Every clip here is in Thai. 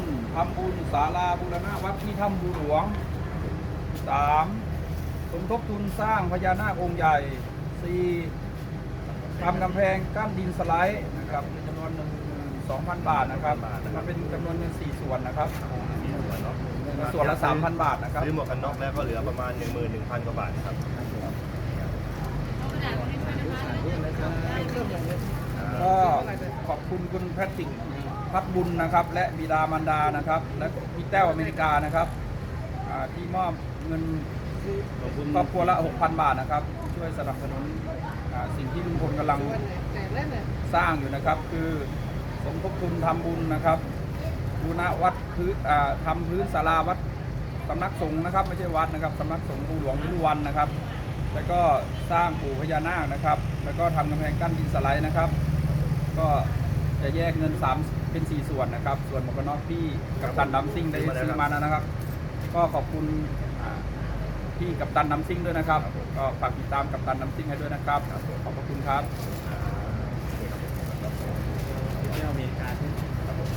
ทุนทำบุญศาลาบูรณะวัดที่ถ้ำบูหลวงสามสมทบทุนสร้างพญานาคองค์ใหญ่สี่ทำกำแพงกั้นดินสไลด์นะครับจำนวนหนึ่งสองพันบาทนะครับมาเป็นจำนวนเงินสี่ส่วนนะครับมีส่วนเนาะส่วนละสามพันบาทนะครับ ซื้อหมวกกันน็อกแล้วก็เหลือประมาณ 11,000 กว่าบาทครับก็ขอบคุณคุณแพทริก พัดบุญนะครับ และบิดามารดานะครับ และพี่แต้วอเมริกานะครับอ่าที่มอบเงินครอบครัวละ 6,000 บาทนะครับ ช่วยสนับสนุนอ่าสิ่งที่ลุงพลกำลังสร้างอยู่นะครับ คือสมทบทุนทำบุญนะครับบูรณะวัดพื้นอ่าทำพื้นศาลาวัดสำนักสงฆ์นะครับ ไม่ใช่วัดนะครับสำนักสงฆ์ภูหลวงวิรุวันนะครับ แล้วก็สร้างปู่พญานาคนะครับ แล้วก็ทำกำแพงกั้นดินสไลด์นะครับ ก็ จะแยกเงิน 3 เป็น 4 ส่วนนะครับ ส่วนหมวกกันน็อกที่กัปตันดัมซิ่งได้ซื้อมานะครับ ก็ขอบคุณอ่าพี่กัปตันดัมซิ่งด้วยนะครับ ก็ฝากติดตามกัปตันดัมซิ่งให้ด้วยนะครับ ขอบพระคุณครับเที่ยวอเมริกาครับผม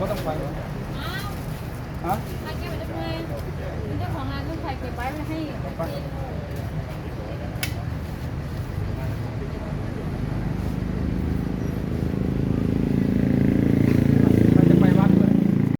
ก็ต้องไปฮะเจ้าของงานลูกชายเก็บไว้ให้